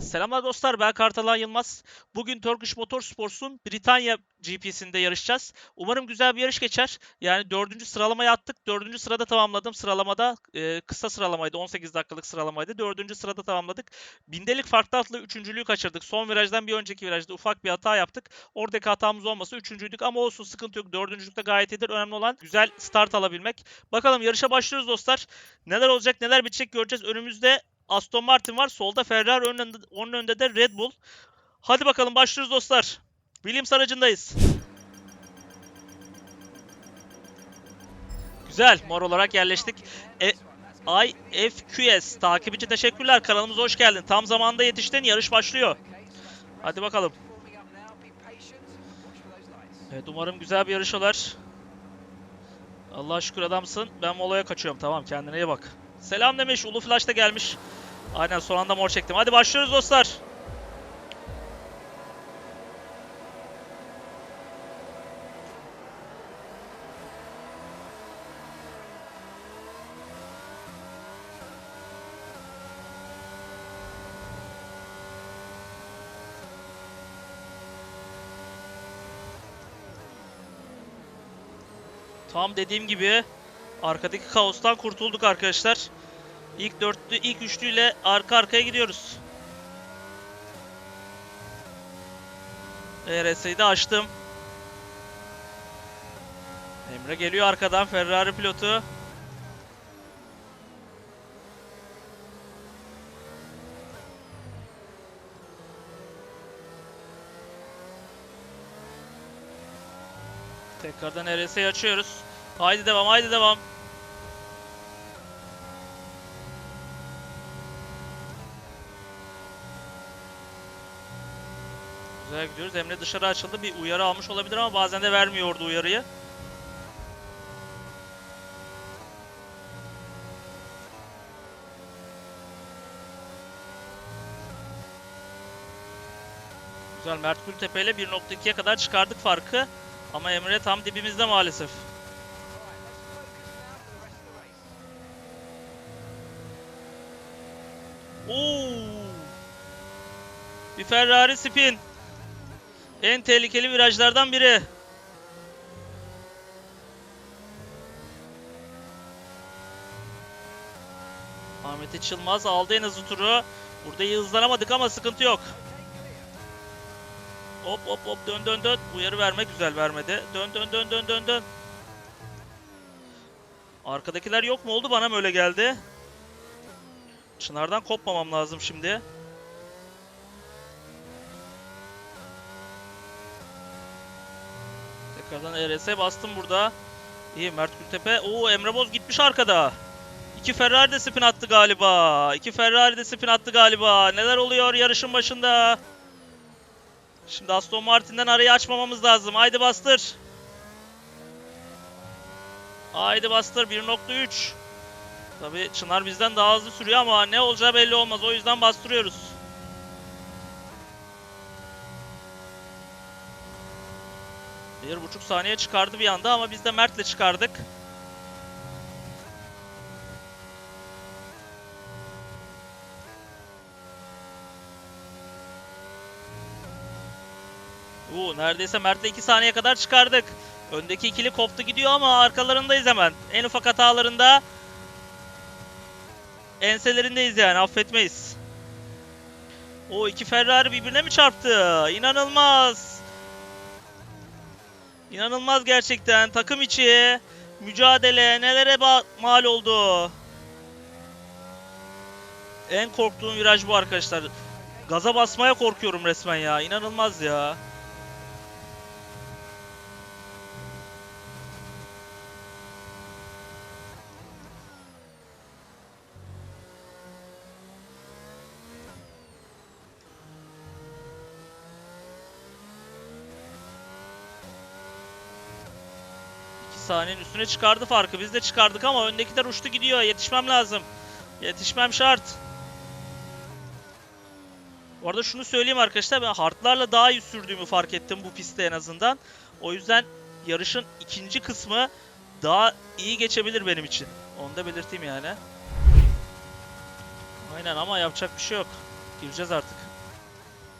Selamlar dostlar, ben Kartalan Yılmaz. Bugün Turkish Motorsports'un Britanya GP'sinde yarışacağız. Umarım güzel bir yarış geçer. Yani dördüncü sıralamaya attık. Dördüncü sırada tamamladım. Sıralamada e, kısa sıralamaydı. 18 dakikalık sıralamaydı. Dördüncü sırada tamamladık. Bindelik farklı atlı üçüncülüğü kaçırdık. Son virajdan bir önceki virajda ufak bir hata yaptık. Oradaki hatamız olmasa üçüncüydük ama olsun sıkıntı yok. Dördüncülükte gayet iyidir. Önemli olan güzel start alabilmek. Bakalım yarışa başlıyoruz dostlar. Neler olacak neler bitecek göreceğiz. Önümüzde Aston Martin var. Solda Ferrari önünde, onun önünde de Red Bull. Hadi bakalım başlıyoruz dostlar. Williams aracındayız. Güzel. Mor olarak yerleştik. E, IFQS takip için teşekkürler. Kanalımıza hoş geldin. Tam zamanda yetiştin. Yarış başlıyor. Hadi bakalım. Evet umarım güzel bir yarış olur. Allah'a şükür adamsın. Ben molaya kaçıyorum. Tamam kendine iyi bak. Selam demiş. Ulu Flash da gelmiş. Aynen son anda mor çektim. Hadi başlıyoruz dostlar. Tam dediğim gibi arkadaki kaostan kurtulduk arkadaşlar. İlk dörtlü, ilk üçlüyle arka arkaya gidiyoruz. ERS'yi de açtım. Emre geliyor arkadan Ferrari pilotu. Tekrardan ERS'yi açıyoruz. Haydi devam, haydi devam. Güzel gidiyoruz. Emre dışarı açıldı. Bir uyarı almış olabilir ama bazen de vermiyordu uyarıyı. Güzel Mert Gültepe ile 1.2'ye kadar çıkardık farkı. Ama Emre tam dibimizde maalesef. Oo! Bir Ferrari spin. En tehlikeli virajlardan biri. Ahmet Içılmaz aldı en hızlı turu. Burada iyi hızlanamadık ama sıkıntı yok. Hop hop hop dön dön dön. Uyarı verme güzel vermedi. Dön dön dön dön dön dön. Arkadakiler yok mu oldu bana mı öyle geldi? Çınardan kopmamam lazım şimdi. Tekrardan ERS'e bastım burada. İyi Mert Gültepe. Oo Emre Boz gitmiş arkada. İki Ferrari de spin attı galiba. İki Ferrari de spin attı galiba. Neler oluyor yarışın başında? Şimdi Aston Martin'den arayı açmamamız lazım. Haydi bastır. Haydi bastır 1.3. Tabii Çınar bizden daha hızlı sürüyor ama ne olacağı belli olmaz. O yüzden bastırıyoruz. Bir buçuk saniye çıkardı bir anda ama biz de Mert'le çıkardık. Oo, neredeyse Mert'le 2 saniye kadar çıkardık. Öndeki ikili koptu gidiyor ama arkalarındayız hemen. En ufak hatalarında enselerindeyiz yani affetmeyiz. O iki Ferrari birbirine mi çarptı? İnanılmaz. İnanılmaz gerçekten. Takım içi mücadele nelere mal oldu. En korktuğum viraj bu arkadaşlar. Gaza basmaya korkuyorum resmen ya. İnanılmaz ya. Saniyenin üstüne çıkardı farkı. Biz de çıkardık ama öndekiler uçtu gidiyor. Yetişmem lazım. Yetişmem şart. Bu arada şunu söyleyeyim arkadaşlar. Ben hardlarla daha iyi sürdüğümü fark ettim bu pistte en azından. O yüzden yarışın ikinci kısmı daha iyi geçebilir benim için. Onu da belirteyim yani. Aynen ama yapacak bir şey yok. Gireceğiz artık.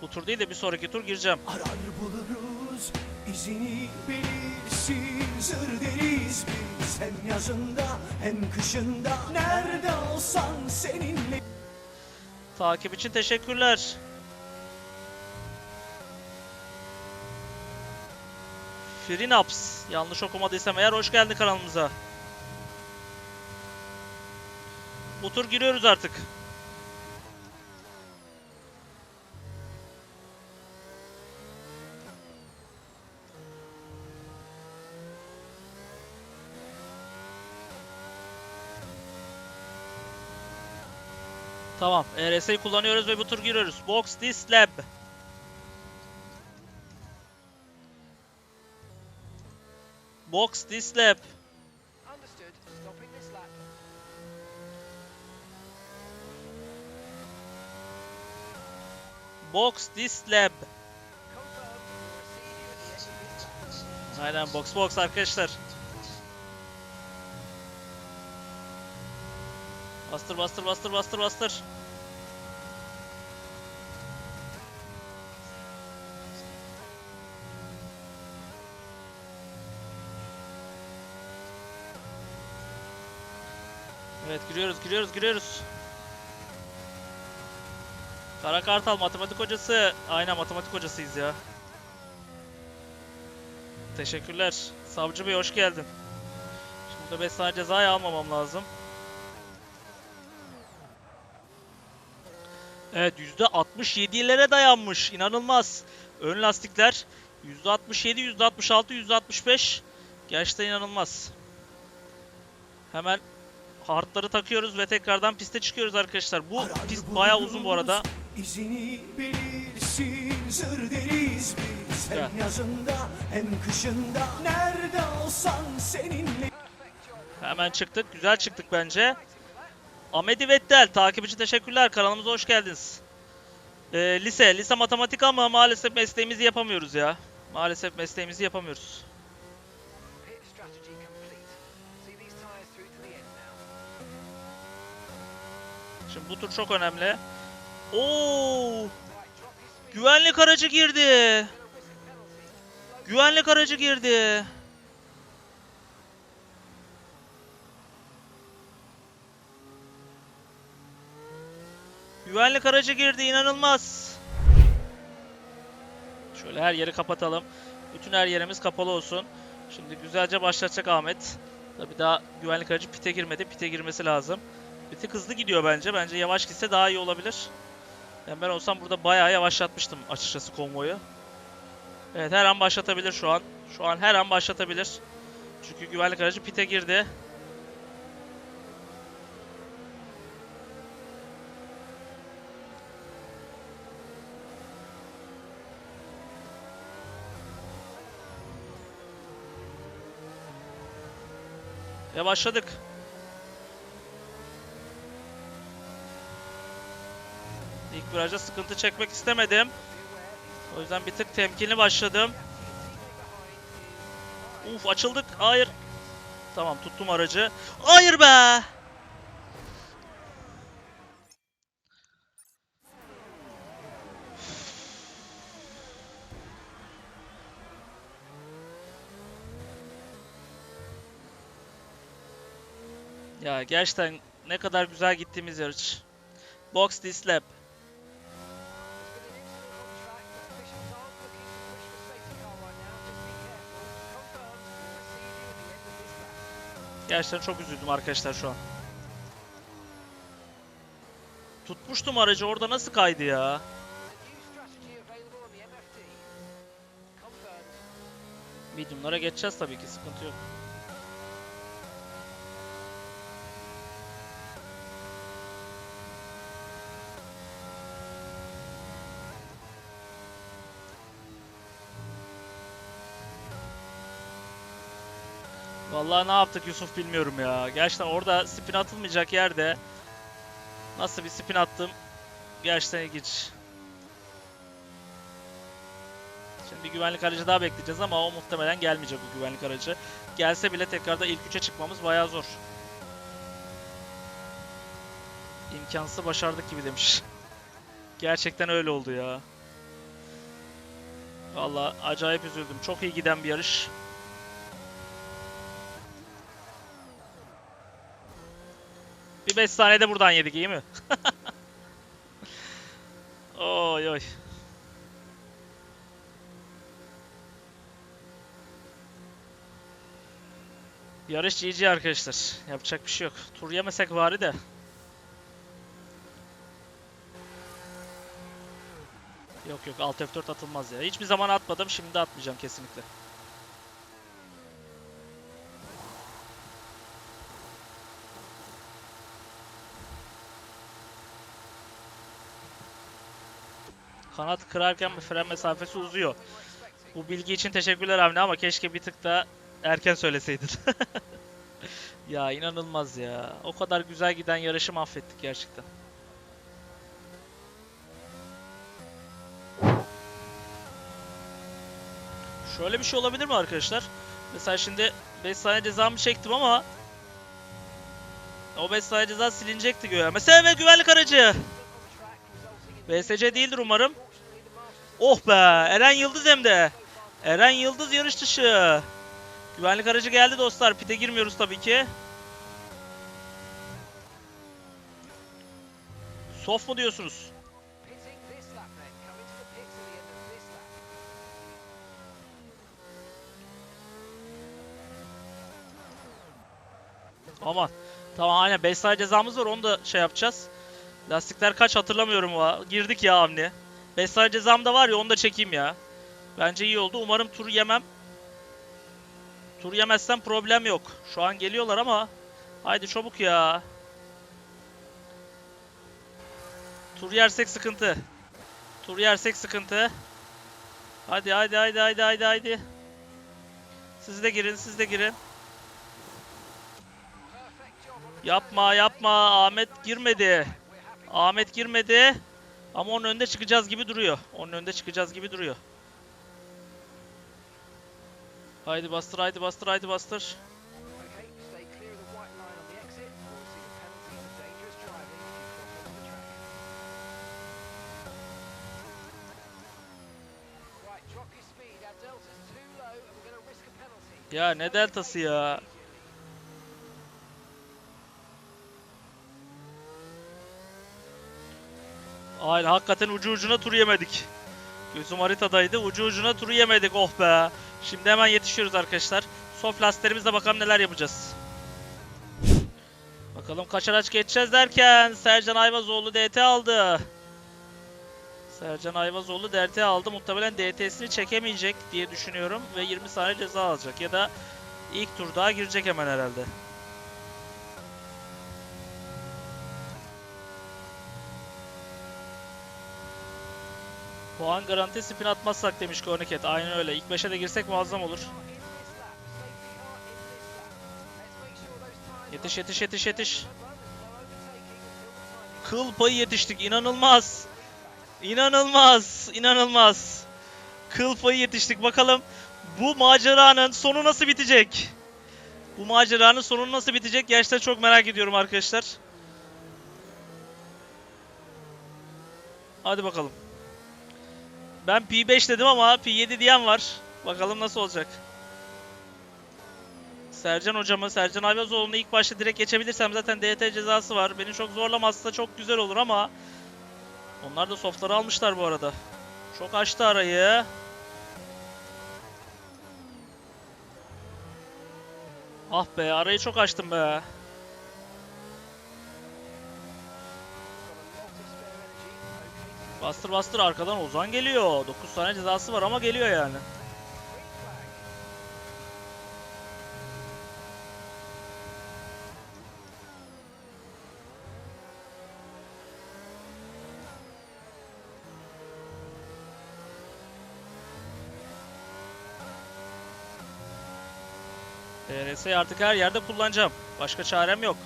Bu tur değil de bir sonraki tur gireceğim. Arar buluruz izini belirsin Zır deriz biz hem yazında hem kışında Nerede olsan seninle Takip için teşekkürler. Frinaps. Yanlış okumadıysam eğer hoş geldin kanalımıza. Bu tur giriyoruz artık. Tamam. RS'yi kullanıyoruz ve bu tur giriyoruz. Box this lab. Box this lab. Box this lab. Aynen box box arkadaşlar. Bastır bastır bastır bastır bastır. Evet giriyoruz giriyoruz giriyoruz. Kara Kartal matematik hocası. Aynen matematik hocasıyız ya. Teşekkürler. Savcı Bey hoş geldin. Şimdi burada 5 saniye cezayı almamam lazım. Evet %67'lere dayanmış. İnanılmaz. Ön lastikler %67, %66, %65. Gerçekten inanılmaz. Hemen hardları takıyoruz ve tekrardan piste çıkıyoruz arkadaşlar. Bu Arar pist bayağı uzun bu arada. İzini belirsin Zır deriz biz hem yazında hem kışında Nerede olsan seninle Hemen çıktık. Güzel çıktık bence. Ahmedi Vettel takip için teşekkürler. Kanalımıza hoş geldiniz. Ee, lise, lise matematik ama maalesef mesleğimizi yapamıyoruz ya. Maalesef mesleğimizi yapamıyoruz. Şimdi bu tur çok önemli. Oo! Güvenlik aracı girdi. Güvenlik aracı girdi. Güvenlik aracı girdi inanılmaz. Şöyle her yeri kapatalım. Bütün her yerimiz kapalı olsun. Şimdi güzelce başlatacak Ahmet. Tabi daha güvenlik aracı pite girmedi. Pite girmesi lazım. Bir hızlı gidiyor bence. Bence yavaş gitse daha iyi olabilir. Yani ben olsam burada bayağı yavaşlatmıştım açıkçası konvoyu. Evet her an başlatabilir şu an. Şu an her an başlatabilir. Çünkü güvenlik aracı pite girdi. Ve başladık. İlk virajda sıkıntı çekmek istemedim. O yüzden bir tık temkinli başladım. Uf açıldık. Hayır. Tamam tuttum aracı. Hayır be. Ya gerçekten ne kadar güzel gittiğimiz yarış. Box this lap. Gerçekten çok üzüldüm arkadaşlar şu an. Tutmuştum aracı orada nasıl kaydı ya? Medium'lara geçeceğiz tabii ki sıkıntı yok. Vallahi ne yaptık Yusuf bilmiyorum ya. Gerçekten orada spin atılmayacak yerde nasıl bir spin attım gerçekten ilginç. Şimdi bir güvenlik aracı daha bekleyeceğiz ama o muhtemelen gelmeyecek bu güvenlik aracı. Gelse bile tekrarda ilk üçe çıkmamız bayağı zor. İmkansız başardık gibi demiş. Gerçekten öyle oldu ya. Valla acayip üzüldüm. Çok iyi giden bir yarış. Bir 5 saniyede buradan yedik iyi mi? oy oy. Yarış GG arkadaşlar. Yapacak bir şey yok. Tur yemesek bari de. Yok yok alt F4 atılmaz ya. Hiçbir zaman atmadım. Şimdi atmayacağım kesinlikle. Kanat kırarken fren mesafesi uzuyor. Bu bilgi için teşekkürler Avni ama keşke bir tık da erken söyleseydin. ya inanılmaz ya. O kadar güzel giden yarışı mahvettik gerçekten. Şöyle bir şey olabilir mi arkadaşlar? Mesela şimdi 5 saniye cezamı çektim ama o 5 saniye ceza silinecekti göğe. Mesela ve güvenlik aracı. BSC değildir umarım. Oh be Eren Yıldız hem de. Eren Yıldız yarış dışı. Güvenlik aracı geldi dostlar. Pite girmiyoruz tabii ki. Sof mu diyorsunuz? Aman. Tamam aynen 5 saniye cezamız var onu da şey yapacağız. Lastikler kaç hatırlamıyorum. Girdik ya Avni. 5 saniye cezam da var ya onu da çekeyim ya. Bence iyi oldu. Umarım tur yemem. Tur yemezsem problem yok. Şu an geliyorlar ama. Haydi çabuk ya. Tur yersek sıkıntı. Tur yersek sıkıntı. Hadi hadi hadi hadi hadi hadi. Siz de girin siz de girin. Yapma yapma Ahmet girmedi. Ahmet girmedi. Ama onun önünde çıkacağız gibi duruyor. Onun önünde çıkacağız gibi duruyor. Haydi bastır haydi bastır haydi bastır. Okay, stay clear of Aynen hakikaten ucu ucuna tur yemedik. Gözüm haritadaydı. Ucu ucuna turu yemedik. Oh be. Şimdi hemen yetişiyoruz arkadaşlar. Soft lastiklerimizle bakalım neler yapacağız. Bakalım kaç araç geçeceğiz derken Sercan Ayvazoğlu DT aldı. Sercan Ayvazoğlu DT aldı. Muhtemelen DT'sini çekemeyecek diye düşünüyorum ve 20 saniye ceza alacak ya da ilk tur daha girecek hemen herhalde. Puan garanti spin atmazsak demiş Korniket. Aynen öyle. İlk 5'e de girsek muazzam olur. Yetiş yetiş yetiş yetiş. Kıl payı yetiştik. İnanılmaz. İnanılmaz. İnanılmaz. Kıl payı yetiştik. Bakalım bu maceranın sonu nasıl bitecek? Bu maceranın sonu nasıl bitecek? Gerçekten çok merak ediyorum arkadaşlar. Hadi bakalım. Ben P5 dedim ama P7 diyen var. Bakalım nasıl olacak. Sercan hocamı, Sercan Ayvazoğlu'nu ilk başta direkt geçebilirsem zaten DT cezası var. Beni çok zorlamazsa çok güzel olur ama onlar da softları almışlar bu arada. Çok açtı arayı. Ah be arayı çok açtım be. Got a lot of spare energy. Okay to Bastır bastır arkadan Ozan geliyor. 9 tane cezası var ama geliyor yani. DRS'yi artık her yerde kullanacağım. Başka çarem yok.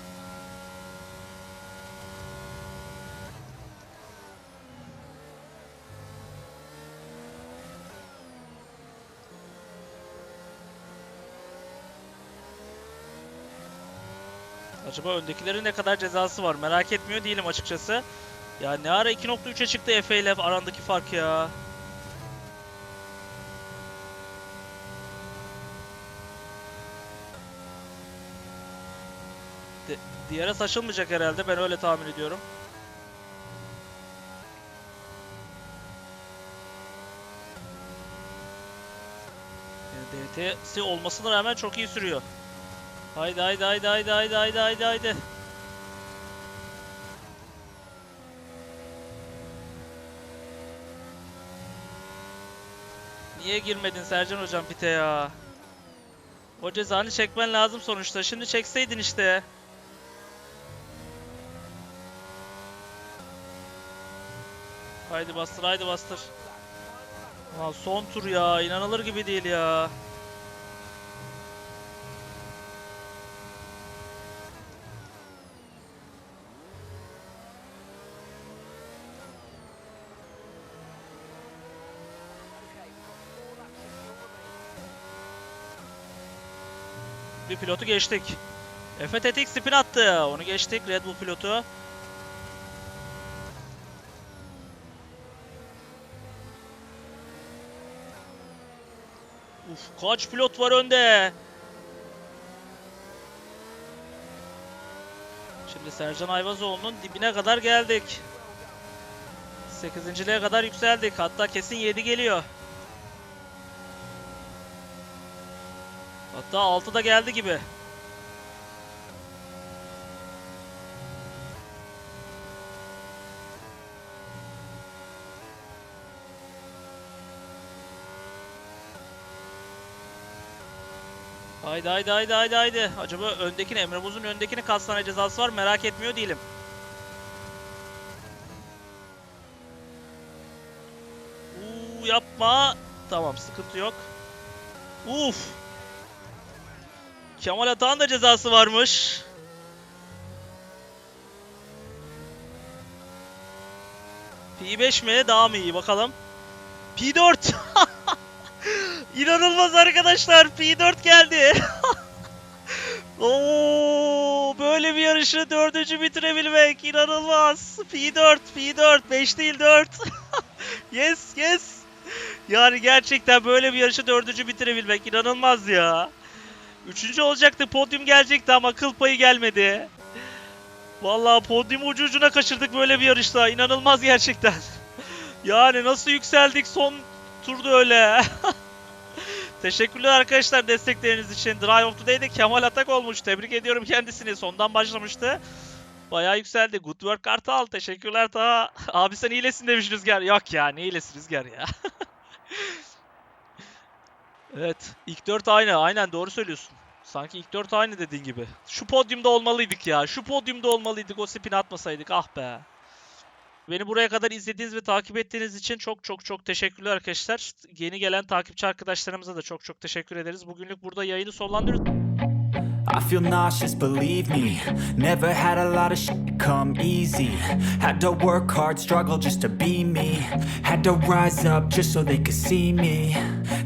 Acaba öndekilerin ne kadar cezası var merak etmiyor değilim açıkçası. Ya ne ara 2.3'e çıktı Efe ile arandaki fark ya. Di Diğere saçılmayacak herhalde ben öyle tahmin ediyorum. Yani DT'si olmasına rağmen çok iyi sürüyor. Haydi haydi haydi haydi haydi haydi haydi haydi. Niye girmedin Sercan hocam pite ya? O cezanı çekmen lazım sonuçta. Şimdi çekseydin işte. Haydi bastır haydi bastır. Ulan son tur ya inanılır gibi değil ya. Bir pilotu geçtik. Efe Tetik spin attı. Onu geçtik Red Bull pilotu. Uf kaç pilot var önde. Şimdi Sercan Ayvazoğlu'nun dibine kadar geldik. 8.liğe kadar yükseldik. Hatta kesin 7 geliyor. Hatta 6 da geldi gibi. Haydi haydi haydi haydi haydi. Acaba öndekine Emre Boz'un öndekine kaç tane cezası var merak etmiyor değilim. Uuu yapma. Tamam sıkıntı yok. Uf. Kemal Atağ'ın da cezası varmış. P5 mi? Daha mı iyi bakalım. P4. İnanılmaz arkadaşlar. P4 geldi. Oo, böyle bir yarışı dördüncü bitirebilmek inanılmaz. P4, P4, 5 değil 4. yes, yes. Yani gerçekten böyle bir yarışı dördüncü bitirebilmek inanılmaz ya. Üçüncü olacaktı, podyum gelecekti ama kıl payı gelmedi. Vallahi podyum ucu ucuna kaçırdık böyle bir yarışta. İnanılmaz gerçekten. Yani nasıl yükseldik son turda öyle. Teşekkürler arkadaşlar destekleriniz için. Drive of the Day'de Kemal Atak olmuş. Tebrik ediyorum kendisini. Sondan başlamıştı. Bayağı yükseldi. Good work Kartal. Teşekkürler ta. Abi sen iyilesin demiş Rüzgar. Yok ya ne iyilesi Rüzgar ya. Evet. ilk dört aynı. Aynen doğru söylüyorsun. Sanki ilk dört aynı dediğin gibi. Şu podyumda olmalıydık ya. Şu podyumda olmalıydık. O spin atmasaydık. Ah be. Beni buraya kadar izlediğiniz ve takip ettiğiniz için çok çok çok teşekkürler arkadaşlar. Yeni gelen takipçi arkadaşlarımıza da çok çok teşekkür ederiz. Bugünlük burada yayını sonlandırıyoruz. I feel nauseous, believe me. Never had a lot of shit come easy. Had to work hard, struggle just to be me. Had to rise up just so they could see me.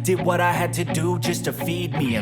Did what I had to do just to feed me.